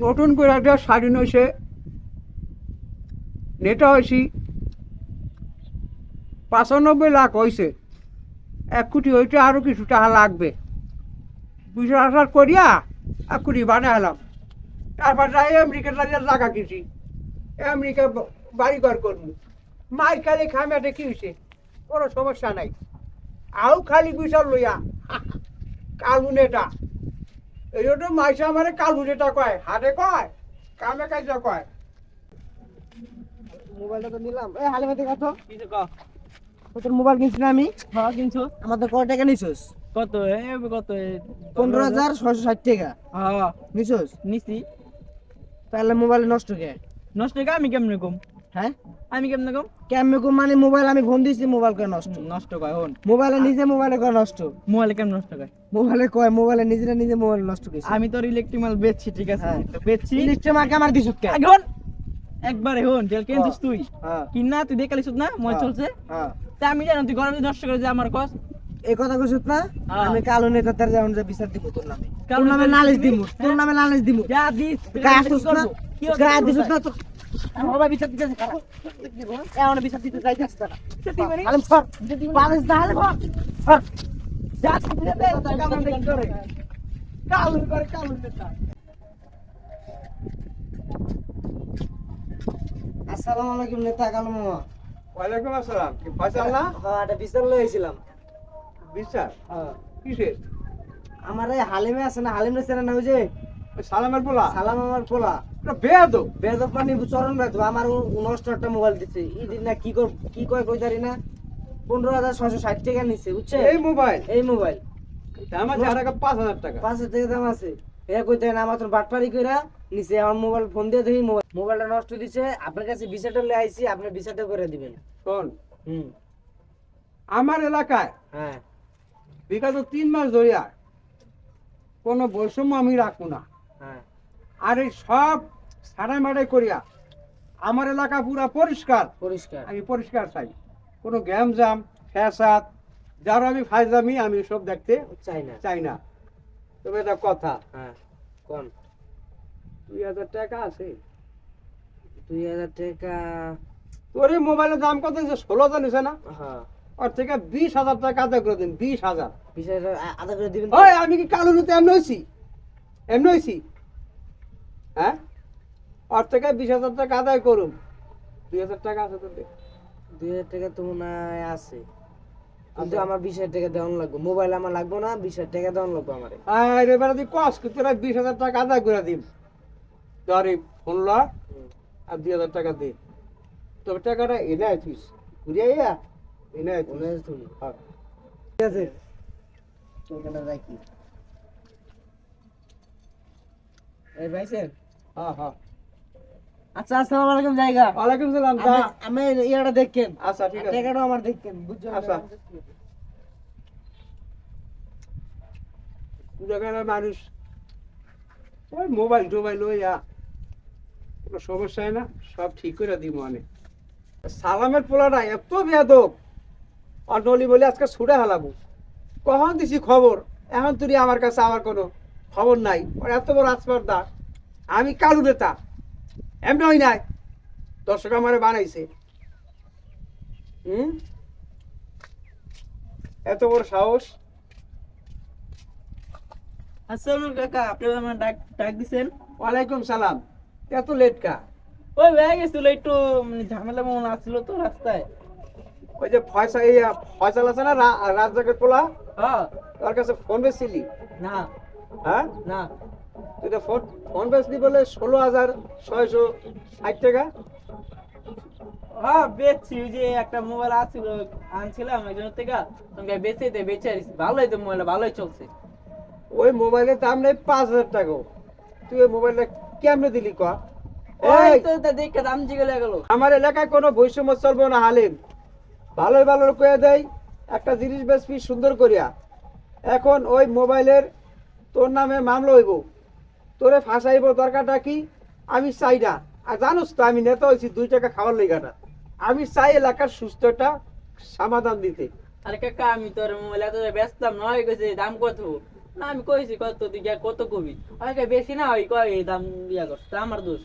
নতুন করে একটা স্বাধীন হয়েছে। নেতা হয়েছি। পঁচানব্বই লাখ হয়েছে। এক কোটি হইতে আরও কিছু টাকা লাগবে। দুশো হাজার করিয়া এক কোটি বানালাম তারপর যাই আমেরিকা যাই জায়গা কিনছি। আমেরিকা বাড়ি ঘর করব। মাই খালি খামেতে কি হয়েছে? কোনো সমস্যা নাই। আও খালি বিচার লইয়া। কালু নেতা। এই জন্য মাইসে আমারে কয়। হাতে কয় কামে কয় মোবাইলটা তো নিলাম। এই হালিমাতে কত কিছু ক তোর মোবাইল কিনছি না আমি? হ্যাঁ কিনছো। আমাদের কত টাকা নিছিস? কত এ কত এ পনেরো হাজার ছশো ষাট টাকা। হ্যাঁ নিছিস? নিছি। তাহলে মোবাইল নষ্ট কে? নষ্ট কে? আমি কেমনে কম? হ্যাঁ? আমি কেমনে কম? কেমন কো মানে মোবাইল আমি ফোন দিছি মোবাইল কয় নষ্ট? নষ্ট কয় হন মোবাইলে নিজে মোবাইলে কয় নষ্ট? মোবাইলে কেমন নষ্ট কয়? মোবাইলে কয় মোবাইলে নিজেরা নিজে মোবাইল নষ্ট করছে আমি তোর ইলেকট্রিক মাল বেচছি ঠিক আছে? হ্যাঁ। বেচছি ইলিশটা মাকে আমার দিছিস কে? এখন একবারে হন তেল কিনছিস তুই? হ্যাঁ। কিন না তুই দেখালিস না? মোবাইল হ্যাঁ। চলছে? হ্যাঁ। তা আমি জানো তুই গরমে নষ্ট করে যে আমার কস। এই কথা কইছিস না? হ্যাঁ। আমি কালো নেতা তার যেমন যে বিচার দিব তোর নামে। কালো নামে নালিশ দিব? তোর নামে নালিশ দিব। যা দিস গায়ে আসছিস না? কি গায়ে দিছিস না বিচার বিচার দিতে আলম সর না সর যা দে দেখি করে? করে নেতা আসসালামু আলাইকুম নেতা কালু মামা। ওয়ালাইকুম আসসালাম। কি ফয়সাল না? হ্যাঁ এটা বিচার লইছিলাম বিশ্বাস হ্যাঁ। কিসের? আমার এই হালিমে আছে না হালিম রেছে না ওই যে সালামের পোলা? সালাম আমার পোলা। বেয়াদ বেদব পানি চরণ রাখব আমার নষ্ট একটা মোবাইল দিচ্ছে ইদিন না কি কর কি কয় কই জানি না। পনেরো হাজার ছশো ষাট টাকা নিচ্ছে বুঝছে? এই মোবাইল এই মোবাইল আমার চার টাকা পাঁচ হাজার টাকা। পাঁচ হাজার টাকা দাম আছে। এ কইতে না আমার তোর বাটপারি কইরা নিচে আমার মোবাইল ফোন দিয়ে দেখি মোবাইল মোবাইলটা নষ্ট দিছে। আপনার কাছে বিষয়টা লয়ে আইছি আপনি বিষয়টা করে দিবেন। শোন। হুম। আমার এলাকায় হ্যাঁ। বিগত তিন মাস ধরিয়া কোনো বৈষম্য আমি রাখব না। আর এই সব সাড়াই মাড়াই করিয়া আমার এলাকা পুরা পরিষ্কার। পরিষ্কার। আমি পরিষ্কার চাই। কোনো গ্যামজাম ফ্যাসাদ যার আমি ফায়জামি আমি সব দেখতে চাই না। চাই না। তবে এটা কথা। হ্যাঁ কোন? দুই হাজার টাকা আছে। দুই হাজার টাকা? তোর এই মোবাইলের দাম কত যে ষোলো হাজার নিছে না? হ্যাঁ। ওর থেকে বিশ হাজার টাকা আদায় করে দিন বিশ হাজার। বিশ হাজার আদা করে দিবেন ওই আমি কি কালো নিতে এমনি হয়েছি? এমনি হয়েছি হ্যাঁ? ওর থেকে বিশ হাজার টাকা আদায় করুন দুই হাজার টাকা আছে কাছে? দুই হাজার টাকা তো মনে হয় আছে। কিন্তু আমার বিশ হাজার টাকা দেওয়ান লাগবে। মোবাইল আমার লাগবে না বিশ হাজার টাকা দেওয়ান লাগবে আমার। আর এবারে তুই কস তোরা বিশ হাজার টাকা আদায় করে দিন ধর ফোন ল আর দুই হাজার টাকা দে। তবে টাকাটা এনে আইছিস। ঘুরিয়ে আইয়া এনে আইছিস। হ্যাঁ। ঠিক আছে। ওখানে রাখি। এই হ্যাঁ হ্যাঁ আচ্ছা আসসালামু আলাইকুম জায়গা। ওয়ালাইকুম সালাম আমি- ইয়াটা দেখেন। আচ্ছা ঠিক আছে। আমার দেখেন বুঝছ? আচ্ছা। মানুষ। ওই মোবাইল টোবাইল কোনো সমস্যা হয় না সব ঠিক করে দিব মানে সালামের পোলাটা এত বেয়াদব। আর নলি বলে আজকে ছুটে হালাবো। কখন দিছি খবর? এখন তুই আমার কাছে আমার কোনো খবর নাই। ওর এত বড় আসপার্দা আমি কালু নেতা। এমনি হই নাই। দর্শক আমারে বানাইছে। হুম? এত বড় সাহস। আসসালামু কাকা আপনি আমার ডাক ডাক দিছেন? ওয়ালাইকুম সালাম। এত লেট কা? ওই হয়ে গেছিল একটু ঝামেলা মন আসছিল তো রাস্তায়। ওই যে ফয়সা এই ফয়সাল আছে না রা- রাজ্জাকের পোলা? হ্যাঁ। তার কাছে ফোন বেচছিলি না। হ্যাঁ? না। বেচলি বলে ষোলো হাজার ছয়শো ষাট টাকা। হ্যাঁ বেচছি ওই যে একটা মোবাইল আছিল আনছিলাম থেকে। তোমাকে বেচে দে বেচে ভালোই তো মোবাইল ভালোই চলছে। ওই মোবাইলের দাম নেই পাঁচ হাজার টাকা। তুই ওই মোবাইলটা কেমনে দিলি ক? ওই এই, তো দেখে দাম জিগলে গেল। আমার এলাকায় কোনো বৈষম্য চলবো না হালিম। ভালোই ভালো কয়ে দেয় একটা জিনিস বেচবি সুন্দর করিয়া। এখন ওই মোবাইলের তোর নামে মামলা হইব। তোরে ফাঁসাইব দরকারটা কি? আমি চাই না। আর জানোস তো আমি নেতা হয়েছি দুই টাকা খাওয়ার লেগাটা আমি চাই এলাকার সুস্থটা সমাধান দিতে। আরে কাকা আমি তোর মোবাইল এত বেচতাম নয় গেছে দাম কত? না আমি কইছি কত দিকে কত কবি? ওই বেশি না ওই কয় এই দাম ইয়া করছে আমার দোষ।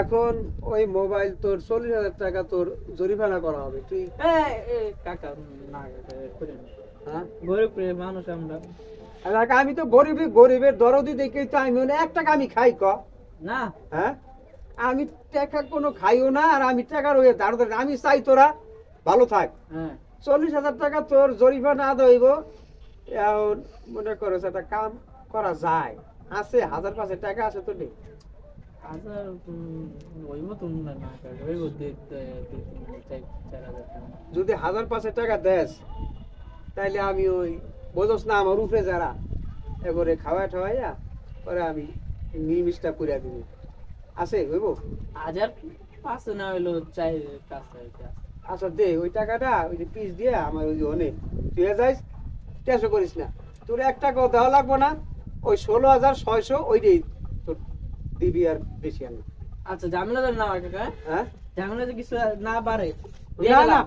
এখন ওই মোবাইল তোর চল্লিশ হাজার টাকা তোর জরিমানা করা হবে তুই কাকা না। হ্যাঁ? গরিব মানুষ আমরা। আমি তো গরিবে গরিবের দরদি দেখে তো আমি মনে এক টাকা আমি খাই ক। না। হ্যাঁ? আমি টাকা কোনো খাইও না আর আমি টাকার ওই দাঁড় আমি চাই তোরা ভালো থাক। হ্যাঁ। চল্লিশ হাজার টাকা তোর আদায় হইব এখন মনে করো একটা কাম করা যায়। আছে হাজার পাঁচের টাকা আছে তো নেই। না না। যদি হাজার পাঁচের টাকা দেস তাইলে আমি ওই বোঝস না আমার উপরে যারা এবারে খাওয়াই ঠাওয়াইয়া পরে আমি নির্মিষটা করিয়া দিব। আছে হইব? হাজার পাঁচশো না হইল চাই আচ্ছা দে ওই টাকাটা ওই যে পিস দিয়ে আমার ওই অনেক। তুই যাইস টেনশন করিস না। তোর এক টাকাও দেওয়া লাগবো না ওই ষোলো হাজার ছয়শো ওই ওইটাই তোর দিবি আর বেশি আর আচ্ছা ঝামেলা না কাকা। হ্যাঁ? ঝামেলা কিছু না বাড়ে। না না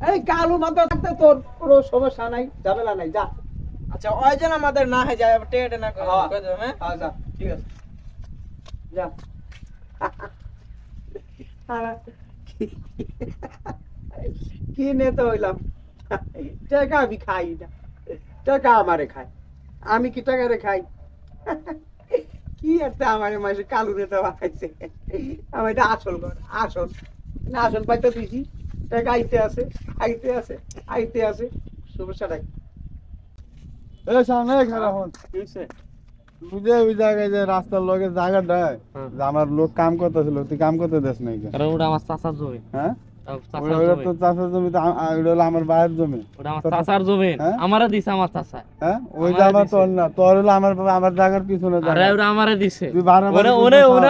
এই কালো মাথা থাকতে তোর কোনো সমস্যা নাই ঝামেলা নাই যা। আচ্ছা ওই যেন আমাদের না হয়ে যায় টেটে না করে হ্যাঁ। দেবো, হ্যাঁ? আচ্ছা ঠিক আছে। যা। কি নেতা হইলাম? টাকা আমি খাই না। টাকা আমারে খাই আমি কি টাকারে খাই? কি একটা আমার মাসে কালু নেতা বানাইছে। আমার এটা আসল ঘর আসল। না আসল পাইতে দিছি। আইতে আছে আইতে আছে আইতে আছে। সমস্যা নাই এ সামনে খারাপ হন তুই যে ওই রাস্তার লগে জায়গাটা আমার লোক কাম করতেছিল তুই কাম করতে দেস নাই কারণ ওটা আমার চাচার জমি। হ্যাঁ? আমার ভাইয়ের জমি। চাচার জমি। হ্যাঁ? আমারে দিছে আমার চাচা। হ্যাঁ? ওই যে আমার দিছে। তোর না তোর হলো আমার আমার জায়গার পিছনে আরে। আমারে দিছে।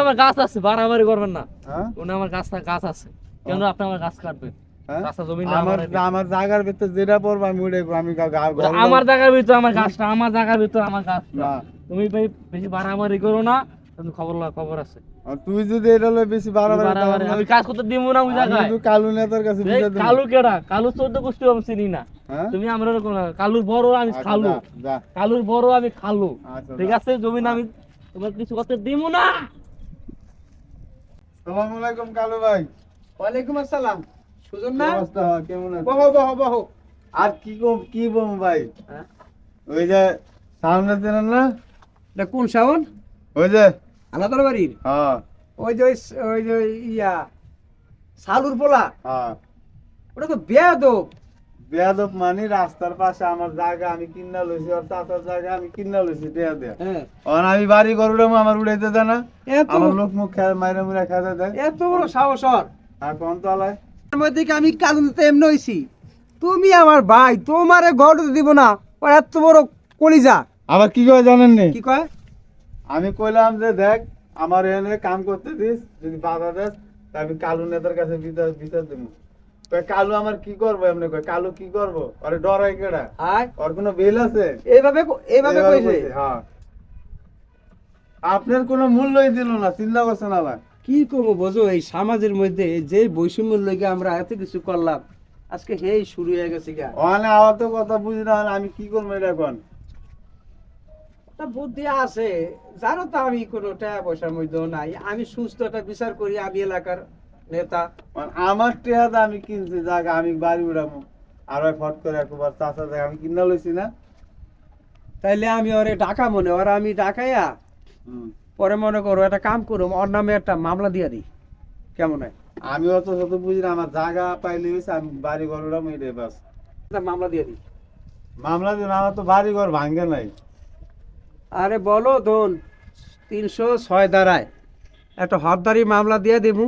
আমার গাছ আছে করবেন না। হ্যাঁ? ওনে আমার গাছ গাছ আছে। কেন আপনি আমার গাছ কাটবেন? হ্যাঁ? আমার আমারে জায়গার ভিতরে যেটা পড়ব আমি উড়ে আমি গা- গা- ওটা ঘরে আমার জায়গার ভিতরে আমার গাছটা আমার জায়গার ভিতরে আমার গাছ তুমি ভাই বেশি বাড়াবাড়ি করো না তুমি খবর খবর আছে। তুই যদি এটা লয়ে বেশি বাড়াবাড়ি বাড়াবাড়ি করো না, আমি কাজ করতে দিব না ওই জায়গায়। কিন্তু কালু নেতার কাছে এই বিচার দেবো। কালু কেডা? কালু চোদ্দ গোষ্ঠী আমি চিনি না। হ্যাঁ? তুমি আমরা ওরকম না। কালুর বড় আমি আচ্ছা, খালু। কালুর বড় আমি খালু। আচ্ছা, ঠিক আছে জমিন আমি তোমার কিছু করতে দিব না। আসসালামু আলাইকুম কালু ভাই। ওয়ালাইকুম আসসালাম। সুজন না? কেমন? বহ বহ বহ। আর কি কি বম ভাই? হ্যাঁ? ওই যে সামনে চেনেন না? এটা কোন শাওন? ওই যে আলাদা বাড়ির? হ্যাঁ। ওই যে ওই- যে ইয়া সালুর পোলা? হ্যাঁ। ওটা তো বেয়াদব। বেয়াদব মানি রাস্তার পাশে আমার জায়গা আমি কিনা লইছি আর চাচার জায়গা আমি কিনা লইছি দেয়া দেয়া। হ্যাঁ। আর আমি বাড়ি গরুটা আমার উড়াইতে দেয় না। এত আমার লোক মুখ খেয়ে মাইরে মুড়ে খেতে দেয়। এত বড় সাহস। আর কোন তলায়? আমি কালুতে এমনি হইছি। তুমি আমার ভাই তোমারে ঘর দিব না। এত বড় কলিজা। আবার কি করে জানেন নি? কি কয়? আমি কইলাম যে দেখ আমার এখানে কাম করতে দিস যদি বাধা দেস তা আমি কালু নেতার কাছে বিচার বিচার দেবো। কালু আমার কি করব? এমনি কয় কালু কি করব? আরে ডরাই কেডা? ওর কোনো বিল আছে? এইভাবে এইভাবে কইছে, হ্যাঁ। আপনার কোনো মূল্যই দিল না চিন্তা করছেন আবার। কি করব বোঝো? এই সমাজের মধ্যে যে বৈষম্যের লগে আমরা এত কিছু করলাম আজকে হেই শুরু হয়ে গেছে গা। আবার তো কথা বুঝি না আমি কি করব এটা এখন? তা বুদ্ধি আছে জানো তো আমি কোনো টাকা পয়সার মধ্যেও নাই। আমি সুস্থ একটা বিচার করি আমি এলাকার নেতা। মানে আমার টেহাতে আমি কিনছি জায়গা আমি বাড়ি উড়াবো আর ফট করে একবার চাষা জায়গা আমি কিনা লইছি না? তাইলে আমি ওরে ডাকা মনে ওরা আমি ডাকাইয়া হুম। পরে মনে করো একটা কাম করো ওর নামে একটা মামলা দিয়ে দিই। কেমন হয়? আমি অত শত বুঝি না আমার জায়গা পাইলে হয়েছে আমি বাড়ি ঘর মেরে বাস। মামলা দিয়ে দিই। মামলা দিন আমার তো বাড়ি ঘর ভাঙ্গে নাই। আরে বলো ধন তিনশো ছয় দাঁড়ায় একটা হরদারি মামলা দিয়ে দেবো